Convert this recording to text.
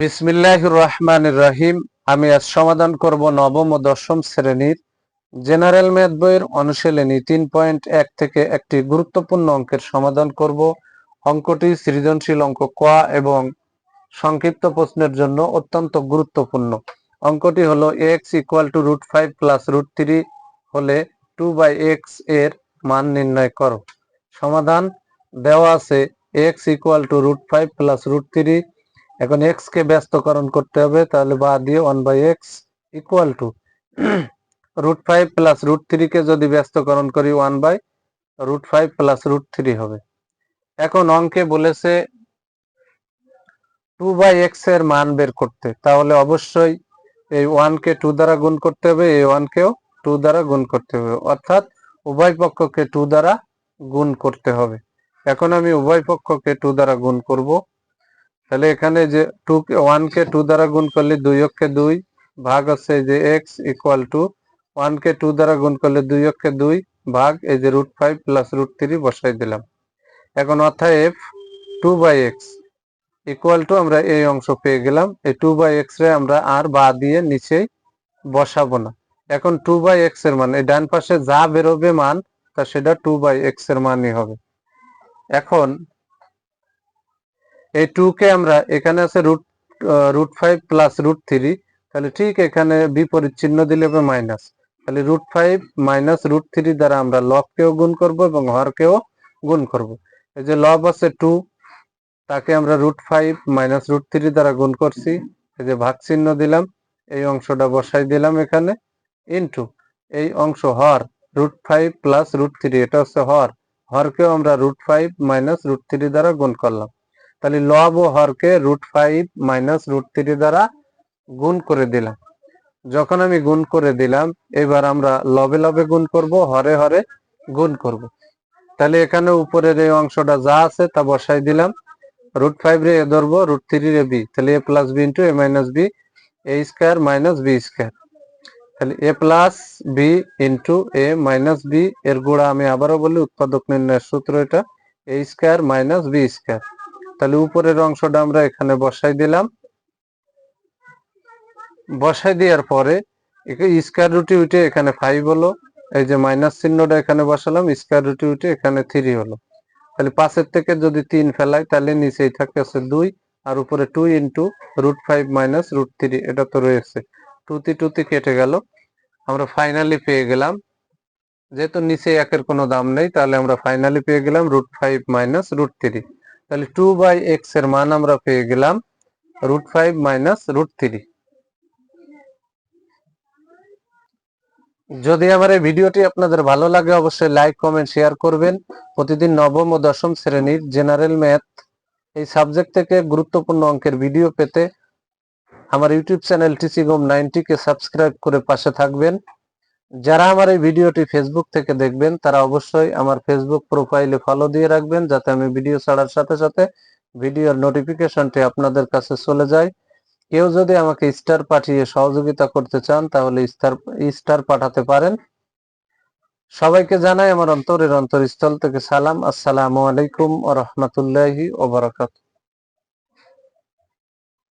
বিসমিল্লাহ রহমান রহিম। আমি আজ সমাধান করব নবম ও দশম শ্রেণির জেনারেল ম্যাথ বইয়ের অনুশীলনী তিন পয়েন্ট এক থেকে একটি গুরুত্বপূর্ণ অঙ্কের সমাধান করব। অঙ্কটি সৃজনশীল অঙ্ক ক এবং সংক্ষিপ্ত প্রশ্নের জন্য অত্যন্ত গুরুত্বপূর্ণ। অঙ্কটি হলো X equal to root five plus root three হলে টু বাই এক্সের মান নির্ণয় করো। সমাধান দেওয়া আছে X equal to root five plus root three এখন এক্স কে ব্যস্তকরণ করতে হবে, তাহলে বা দিয়ে one by X equal to root five plus root three কে যদি ব্যস্তকরণ করি one by root five plus root three হবে। এখন অঙ্কে বলেছে টু বাই এক্সের মান বের করতে। তাহলে অবশ্যই এই ওয়ান কে টু দ্বারা গুণ করতে হবে, এই ওয়ান কেও টু দ্বারা গুণ করতে হবে। অর্থাৎ উভয় পক্ষকে টু দ্বারা গুণ করতে হবে। এখন আমি উভয় পক্ষকে টু দ্বারা গুণ করব। তাহলে এখানে যে টু কে ওয়ান কে টু দ্বারা গুণ করলে দুই অক্ষে দুই, ভাগ আছে যে এক্স ইকুয়াল টু ওয়ান কে টু দ্বারা গুণ করলে দুই অক্ষে দুই, ভাগ এই যে root five plus root three বসাই দিলাম। এখন অর্থাৎ F two by X equal to আমরা এই অংশ পেয়ে গেলাম, এই টু বাই এক্স রে আমরা আর বা দিয়ে নিচেই বসাবো না। এখন টু বাই এক্সের মান, এই ডান পাশে যা বেরোবে মান, তা সেটা টু বাই এক্সের মানই হবে। এখন এই টু কে আমরা, এখানে আছে root root five plus root three তাহলে ঠিক এখানে বিপরীত চিহ্ন দিলে হবে মাইনাস তাহলে root five minus root three দ্বারা আমরা লবকেও গুণ করব এবং হরকেও গুণ করব। এই যে লব আছে টু তাকে আমরা root five minus root three দ্বারা গুণ করছি। এই যে ভাগ চিহ্ন দিলাম, এই অংশটা বসাই দিলাম এখানে ইনটু এই অংশ হর root five plus root three এটা হচ্ছে হর। হরকেও আমরা root five minus root three দ্বারা গুণ করলাম। তাহলে লব ও হরকে root five minus root three দ্বারা গুণ করে দিলাম। যখন আমি গুণ করে দিলাম, এবার আমরা লবে লবে গুণ করব, হরে হরে গুণ করব। তাহলে এখানে উপরের এই অংশটা যা আছে তা বসাই দিলাম। রুট ফাইভ রে এ ধরবো রুট থ্রি রে বি তাহলে A plus B into A minus B A square minus B square তাহলে A plus B into A minus B এর গুণা আমি আবারও বলি, উৎপাদক নির্ণয়ের সূত্র এটা। A square minus B square তাহলে উপরের অংশটা আমরা এখানে বসাই দিলাম। বসাই দেওয়ার পরে স্কোয়ার রুটি উঠে এখানে ফাইভ হলো, এই যে মাইনাস চিহ্নটা এখানে বসালাম স্কোয়ার রুটি উঠে এখানে থ্রি হলো। তাহলে পাঁচের থেকে যদি তিন ফেলাই, তাহলে নিচেই থাকে আছে দুই, আর উপরে two into root five minus root three এটা তো রয়েছে। টুতি টুতি কেটে গেল, আমরা ফাইনালি পেয়ে গেলাম। যেহেতু নিচে একের কোনো দাম নেই, তাহলে আমরা ফাইনালি পেয়ে গেলাম root five minus root three তাহলে টু বাই এক্সের মান আমরা পেয়ে গেলাম root five minus root three যদি আমার এই ভিডিওটি আপনাদের ভালো লাগে, অবশ্যই লাইক কমেন্ট শেয়ার করবেন। প্রতিদিন নবম ও দশম শ্রেণির জেনারেল ম্যাথ এই সাবজেক্ট থেকে গুরুত্বপূর্ণ অঙ্কের ভিডিও পেতে আমার ইউটিউব চ্যানেল টিসি গোম নাইনটি কে সাবস্ক্রাইব করে পাশে থাকবেন। যারা আমার এই ভিডিওটি ফেসবুক থেকে দেখবেন, তারা অবশ্যই আমার ফেসবুক প্রোফাইলে ফলো দিয়ে রাখবেন, যাতে আমি ভিডিও ছাড়ার সাথে সাথে ভিডিওর নোটিফিকেশনটি আপনাদের কাছে চলে যায়। কেউ যদি আমাকে স্টার পাঠিয়ে সহযোগিতা করতে চান, তাহলে স্টার স্টার পাঠাতে পারেন। সবাইকে জানাই আমার অন্তরের অন্তরস্থল থেকে সালাম। আসসালামু আলাইকুম ও রহমতুল্লাহি ওবরাকাতুহ